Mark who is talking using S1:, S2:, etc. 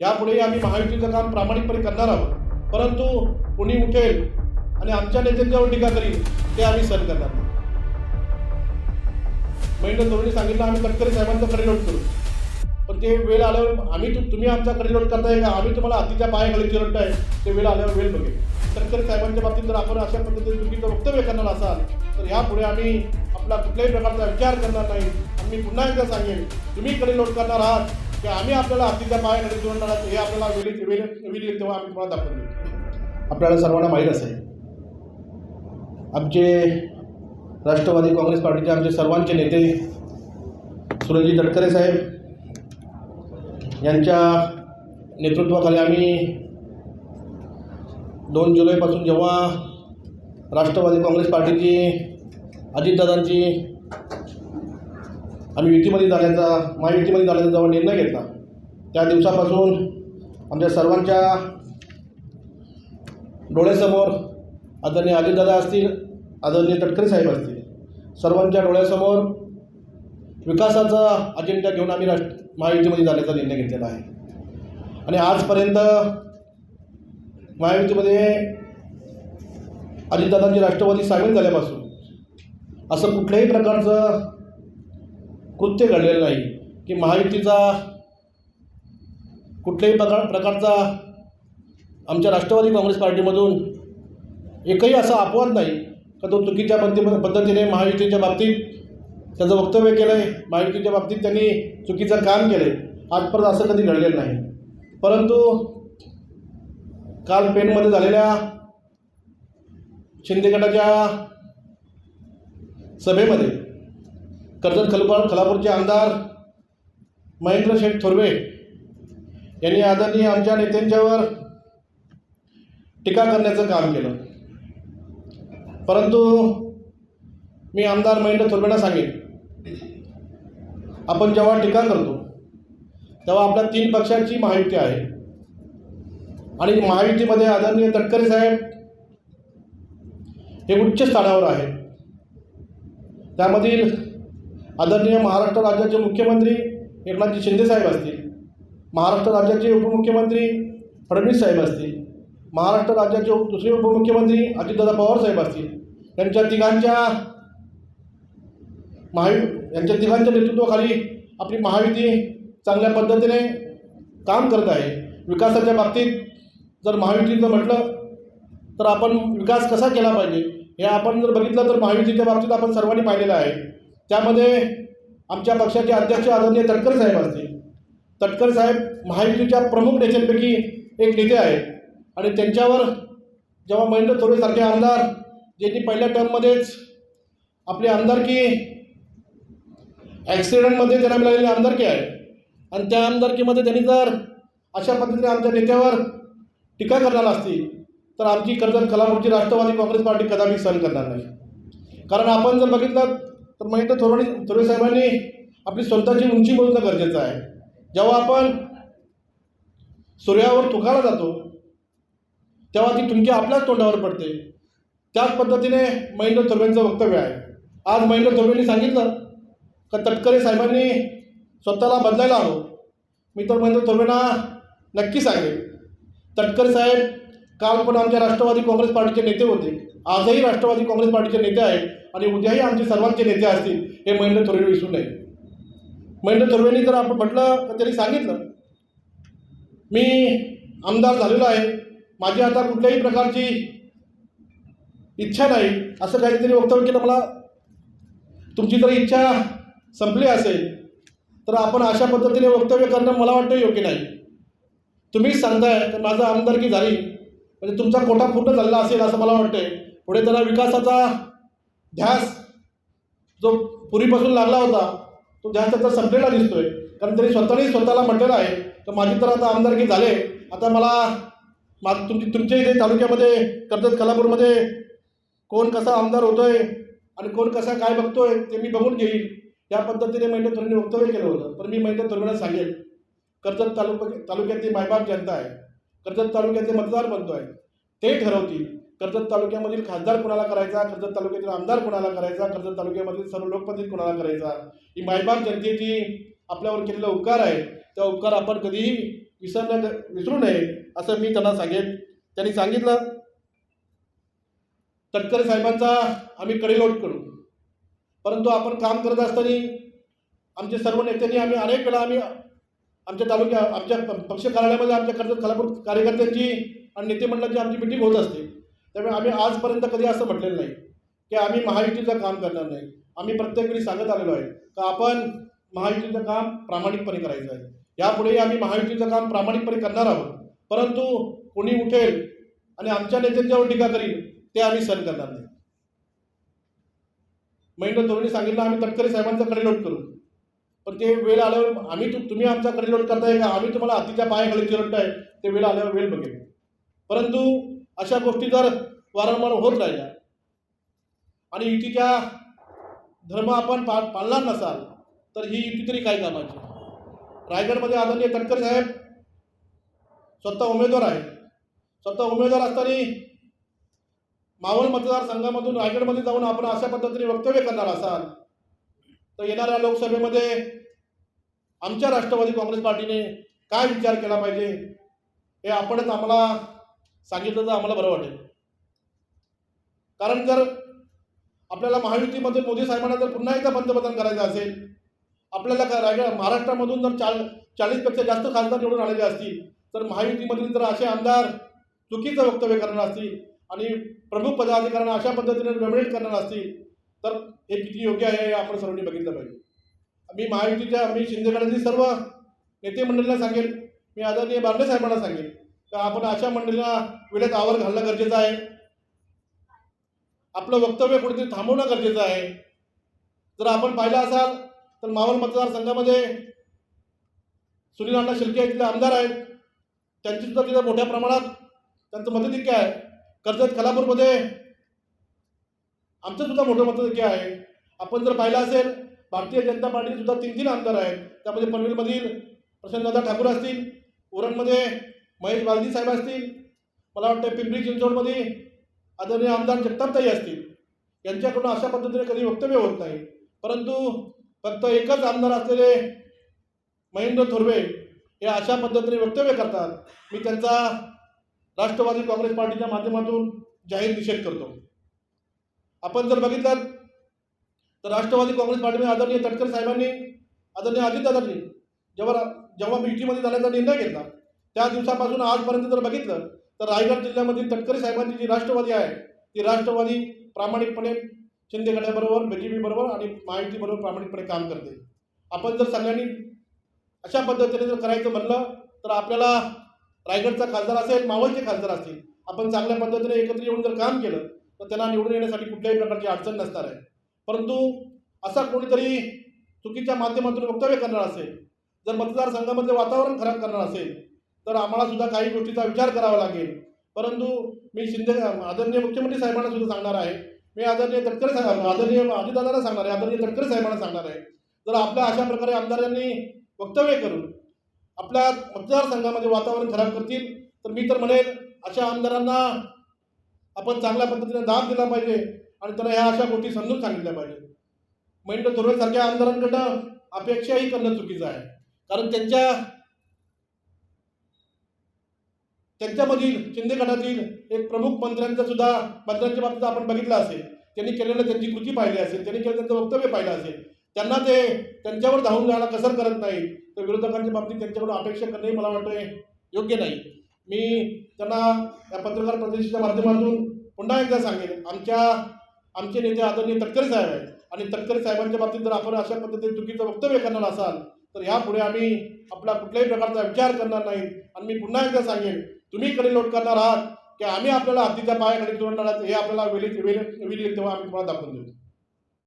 S1: यापुढेही आम्ही महायुतीचं काम प्रामाणिकपणे करणार आहोत. परंतु कोणी उठेल आणि आमच्या नेत्यांच्यावर टीका करील ते आम्ही सहन करणार नाही. महेंद्र चव्हाणांनी सांगितलं आम्ही तटकरे साहेबांचा कडेलोट करू. पण ते वेळ आल्यावर आम्ही तुम्ही आमचा कडेलोट करताय का? आम्ही तुम्हाला हातीच्या पायाखाली चिरडताय ते वेळ आल्यावर वेळ बघेल. तटकरे साहेबांच्या बाबतीत जर आपण अशा पद्धतीने चुकीचं वक्तव्य करणार असाल तर यापुढे आम्ही आपला कुठल्याही प्रकारचा विचार करणार नाही. आम्ही पुन्हा एकदा सांगेन तुम्ही कडेलोट करणार आहात. की आम्ही आपल्याला हातीच्या पायाखाली जोडणार हे आपल्याला वेळी वेळ वेळ येईल तेव्हा आम्ही तुम्हाला दाखवून देऊ. आपल्याला सर्वांना माहीत असेल आमचे राष्ट्रवादी काँग्रेस पार्टीचे आमचे सर्वांचे नेते सुरजी तटकरे साहेब यांच्या नेतृत्वाखाली आम्ही दोन जुलैपासून जेव्हा राष्ट्रवादी काँग्रेस पार्टीची अजितदादांची आम्ही युतीमध्ये जाण्याचा महायुतीमध्ये जाण्याचा जेव्हा निर्णय घेतला त्या दिवसापासून आमच्या सर्वांच्या डोळ्यासमोर आदरणीय अजितदादा असतील आदरणीय तटकरे साहेब असतील सर्वांच्या डोळ्यासमोर विकासाचा अजेंडा घेऊन आम्ही राष्ट्र महायुतीमध्ये जाण्याचा निर्णय घेतलेला आहे. आणि आजपर्यंत महायुतीमध्ये अजितदादांची राष्ट्रवादी सामील झाल्यापासून असं कुठल्याही प्रकारचं कृत्य घडलेलं नाही. की महायुतीचा कुठल्याही प्रकार प्रकारचा आमच्या राष्ट्रवादी काँग्रेस पार्टीमधून एकही असा अपवाद नाही का तो चुकीच्या पद्धती पद्धतीने महायुतीच्या बाबतीत त्याचं वक्तव्य केलं आहे महायुतीच्या बाबतीत त्यांनी चुकीचं काम केलं आहे आजपर्यंत असं कधी घडलेलं नाही. परंतु काल पेनमध्ये झालेल्या शिंदे गटाच्या सभेमध्ये कर्जत खलपाळ खलापूरचे आमदार महेंद्र शेठ थोरवे यांनी आदरणीय आमच्या नेत्यांच्यावर टीका करण्याचं काम केलं. परंतु मी आमदार महेंद्र थोरवेंना सांगेन आपण जेव्हा टीका करतो तेव्हा आपल्या तीन पक्षांची महायुती आहे. आणि महायुतीमध्ये आदरणीय तटकरे साहेब हे उच्च स्थानावर आहे त्यामधील आदरणीय महाराष्ट्र राज्याचे मुख्यमंत्री एकनाथजी शिंदे साहेब असतील महाराष्ट्र राज्याचे उपमुख्यमंत्री फडणवीस साहेब असतील महाराष्ट्र राज्याचे दुसरे उपमुख्यमंत्री अजितदादा पवार साहेब असतील यांच्या तिघांच्या महायु यांच्या तिघांच्या नेतृत्वाखाली आपली महायुती चांगल्या पद्धतीने काम करत आहे. विकासाच्या बाबतीत जर महायुतीचं म्हटलं तर आपण विकास कसा केला पाहिजे हे आपण जर बघितलं तर महायुतीच्या बाबतीत आपण सर्वांनी पाहिलेलं आहे. त्यामध्ये आमच्या पक्षाचे अध्यक्ष आदरणीय तटकर साहेब असतील. तटकर साहेब महायुतीच्या प्रमुख नेत्यांपैकी एक नेते आहेत. आणि त्यांच्यावर जेव्हा महेंद्र थोरेसारखे आमदार ज्यांनी पहिल्या टर्ममध्येच आपली आमदारकी ॲक्सिडेंटमध्ये त्यांना मिळालेली आमदारकी आहे आणि त्या आमदारकीमध्ये त्यांनी जर अशा पद्धतीने आमच्या नेत्यावर टीका करणार असतील तर आमची कर्जत कलापूरची राष्ट्रवादी काँग्रेस पार्टी कदापि सहन करणार नाही. कारण आपण जर बघितलं तर मग इथं थोरणी थोरे साहेबांनी आपली स्वतःची उंची बोलणं गरजेचं आहे. जेव्हा आपण सूर्यावर तुकाला जातो तेव्हा ती तुमची आपल्याच तोंडावर पडते. त्याच पद्धतीने महेंद्र थोरवेंचं वक्तव्य आहे. आज महेंद्र थोरवेंनी सांगितलं का तटकरे साहेबांनी स्वतःला बदलायला हवं. मी तर महेंद्र थोरवेंना नक्की सांगेन. तटकरे साहेब काल पण आमच्या राष्ट्रवादी काँग्रेस पार्टीचे नेते होते. आजही राष्ट्रवादी काँग्रेस पार्टीचे नेते आहेत आणि उद्याही आमचे सर्वांचे नेते असतील हे महेंद्र थोरवे विसरू नये. महेंद्र थोरवेंनी जर आपण म्हटलं तर त्यांनी सांगितलं मी आमदार झालेलो आहे. माझी आता कुठल्याही प्रकारची इच्छा नाही. असं काहीतरी वक्तव्य केलं मला. तुमची जर इच्छा संपली असेल तर आपण अशा पद्धतीने वक्तव्य करणं मला वाटतं योग्य नाही. तुम्हीच सांगताय तर माझं आमदारकी झाली. म्हणजे तुमचा कोटा पूर्ण झालेला असेल असं मला वाटतंय. पुढे त्याला विकासाचा ध्यास जो पूर्वीपासून लागला होता तो ध्यास त्याचा संपलेला दिसतोय. कारण त्यांनी स्वतःने स्वतःला म्हटलेलं आहे तर माझी तर आता आमदारकी झाले. आता मला मा तुमची तुमच्या इथे तालुक्यामध्ये कर्जत कलापूरमध्ये कोण कसा आमदार होतोय आणि कोण कसा काय बघतोय ते मी बघून घेईल या पद्धतीने महेंद्र तुरुंनी वक्तव्य केलं होतं पण मी महेंद्र तुरुंना सांगेल कर्जत तालुका तालुक्यातली मायबाप जनता आहे. कर्जत तालुक्याचे मतदार बनतो आहे. ते ठरवतील. कर्जत तालुक्यामधील खासदार कुणाला करायचा? कर्जत तालुक्यातील आमदार कुणाला करायचा? कर्जत तालुक्यामधील सर्व लोकप्रतिनिधी कुणाला करायचा? ही मायबाप जनतेची आपल्यावर केलेला उपकार आहे. त्या उपकार आपण कधीही विसरण्या विसरू नये असं मी त्यांना सांगेन. त्यांनी सांगितलं. तटकरे साहेबांचा आम्ही कडेलोट करू. परंतु आपण काम करत असताना आमचे सर्व नेत्यांनी आम्ही अनेक वेळा आम्ही आमच्या तालुक्या आमच्या पक्ष कार्यालयामध्ये आमच्या कर्जत कलापूर कार्यकर्त्यांची आणि नेतेमंडळाची आमची मिटिंग होत असते. त्यामुळे आम्ही आजपर्यंत कधी असं म्हटलेलं नाही की आम्ही महायुतीचं काम करणार नाही. आम्ही प्रत्येक वेळी सांगत आलेलो आहे का आपण महायुतीचं काम प्रामाणिकपणे करायचं आहे. यापुढेही आम्ही महायुतीचं काम प्रामाणिकपणे करणार आहोत परंतु कोणी उठेल आणि आमच्या नेत्यांच्यावर टीका करील ते आम्ही सहन करणार नाही. महेंद्र तोरणे सांगितलं आम्ही तटकरे साहेबांचा कडेलोट करू. पण ते वेळ आल्यावर आम्ही तुम्ही आमचा कडेलोट करताय का? आम्ही तुम्हाला हातीच्या पायाखाली चिरडताय ते वेळ आल्यावर वेळ बघेल. परंतु अशा गोष्टी जर वारंवार होत राहिल्या आणि युतीच्या धर्म आपण पा पाळणार नसाल तर ही युती तरी काय कामाची? रायगडमध्ये आदरणीय तटकरे साहेब स्वतः उमेदवार आहेत. स्वतः उमेदवार असताना मावळ मतदारसंघामधून रायगडमध्ये जाऊन आपण अशा पद्धतीने वक्तव्य करणार असाल तर येणाऱ्या लोकसभेमध्ये आमच्या राष्ट्रवादी काँग्रेस पार्टीने काय विचार केला पाहिजे हे आपणच आम्हाला सांगितलं तर आम्हाला बरं वाटेल. कारण जर आपल्याला महायुतीमध्ये मोदी साहेबांना जर पुन्हा एकदा पंतप्रधान करायचं असेल आपल्याला रायगड महाराष्ट्रामधून जर चाळ चाळीसपेक्षा जास्त खासदार निवडून आलेले असतील तर महायुतीमधील जर असे आमदार चुकीचं वक्तव्य करणार असतील आणि प्रमुख पदाधिकाऱ्यांना अशा पद्धतीने नॉमिनेट करणार असतील तर हे किती योग्य आहे हे आपण सर्वांनी बघितलं पाहिजे. मी महायुतीच्या मी शिंदे सर्व नेते मंडळींना सांगेल मी आदरणीय बारणे साहेबांना सांगेल तर आपण अशा मंडळींना वेळेत आवर घालणं गरजेचं आहे. आपलं वक्तव्य कुठेतरी थांबवणं गरजेचं आहे. जर आपण पाहिलं असाल तर मावळ मतदारसंघामध्ये सुनील अण्णा शिर्के तिथले आमदार आहेत. त्यांची सुद्धा तिथं मोठ्या प्रमाणात त्यांचं मताधिक्य आहे. कर्जत खलापूरमध्ये आमचं सुद्धा मोठं मताधिक्य आहे. आपण जर पाहिलं असेल भारतीय जनता पार्टीचे सुद्धा तीन तीन आमदार आहेत. त्यामध्ये पनवेलमधील प्रसन्नदादा ठाकूर असतील उरणमध्ये महेश बालदी साहेब असतील मला वाटतं पिंपरी चिंचवडमध्ये आदरणीय आमदार जगतापताई असतील. यांच्याकडून अशा पद्धतीने कधी वक्तव्य होत नाही. परंतु फक्त एकच आमदार असलेले महेंद्र थोरवे हे अशा पद्धतीने वक्तव्य करतात. मी त्यांचा राष्ट्रवादी काँग्रेस पार्टीच्या माध्यमातून जाहीर निषेध करतो. आपण जर बघितलं तर राष्ट्रवादी काँग्रेस पार्टीने आदरणीय तटकर साहेबांनी आदरणीय अजितदादांनी जेव्हा जेव्हा युतीमध्ये जाण्याचा निर्णय घेतला त्या दिवसापासून आजपर्यंत जर बघितलं तर रायगड जिल्ह्यामधील तटकरे साहेबांची जी राष्ट्रवादी आहे ती राष्ट्रवादी प्रामाणिकपणे शिंदे गटाबरोबर बी बरोबर आणि महायुतीबरोबर प्रामाणिकपणे काम करते. आपण जर सगळ्यांनी अशा पद्धतीने जर करायचं म्हणलं तर आपल्याला रायगडचा खासदार असेल मावळचे खासदार असतील आपण चांगल्या पद्धतीने एकत्र येऊन जर काम केलं तर त्यांना निवडून येण्यासाठी कुठल्याही प्रकारची अडचण नसणार आहे. परंतु असा कोणीतरी चुकीच्या माध्यमातून वक्तव्य करणार असेल जर मतदारसंघामधले वातावरण खराब करणार असेल तर आम्हाला सुद्धा काही गोष्टीचा विचार करावा लागेल. परंतु मी शिंदे आदरणीय मुख्यमंत्री साहेबांना सुद्धा सांगणार आहे. मी आदरणीय तटकरे साहेब आदरणीय अजितदादांना सांगणार आहे आदरणीय तटकरे साहेबांना सांगणार आहे. जर आपल्या अशा प्रकारे आमदारांनी वक्तव्य करून आपल्या मतदारसंघामध्ये वातावरण खराब करतील तर मी तर म्हणेल अशा आमदारांना आपण चांगल्या पद्धतीने दाब दिला पाहिजे आणि त्यांना ह्या अशा गोष्टी समजून सांगितल्या पाहिजे. महेंद्र थोरवेसारख्या आमदारांकडनं अपेक्षाही करणं चुकीचं आहे. कारण त्यांच्या त्यांच्यामधील शिंदे गटातील एक प्रमुख मंत्र्यांचा सुद्धा मंत्र्यांच्या बाबतीत आपण बघितलं असेल. त्यांनी केलेलं त्यांची कृती पाहिली असेल त्यांनी केलं त्यांचं वक्तव्य पाहिलं असेल. त्यांना ते त्यांच्यावर धावून जायला कसर करत नाही तर विरोधकांच्या बाबतीत त्यांच्याकडून अपेक्षा करणंही मला वाटतं योग्य नाही. मी त्यांना या पत्रकार प्रदर्शनाच्या माध्यमातून पुन्हा एकदा सांगेन आमच्या आमचे नेते आदरणीय तटकरे साहेब आहेत. आणि तटकरे साहेबांच्या बाबतीत जर आपण अशा पद्धतीने चुकीचं वक्तव्य करणार असाल तर यापुढे आम्ही आपला कुठल्याही प्रकारचा विचार करणार नाही आणि मी पुन्हा एकदा सांगेन तुम्ही कडे लोट करणार आहात की आम्ही आपल्याला हत्तीच्या पायाकडे जोडणार आहात हे आपल्याला वेळी वेळी वेळी तेव्हा आम्ही तुम्हाला दाखवून देऊ.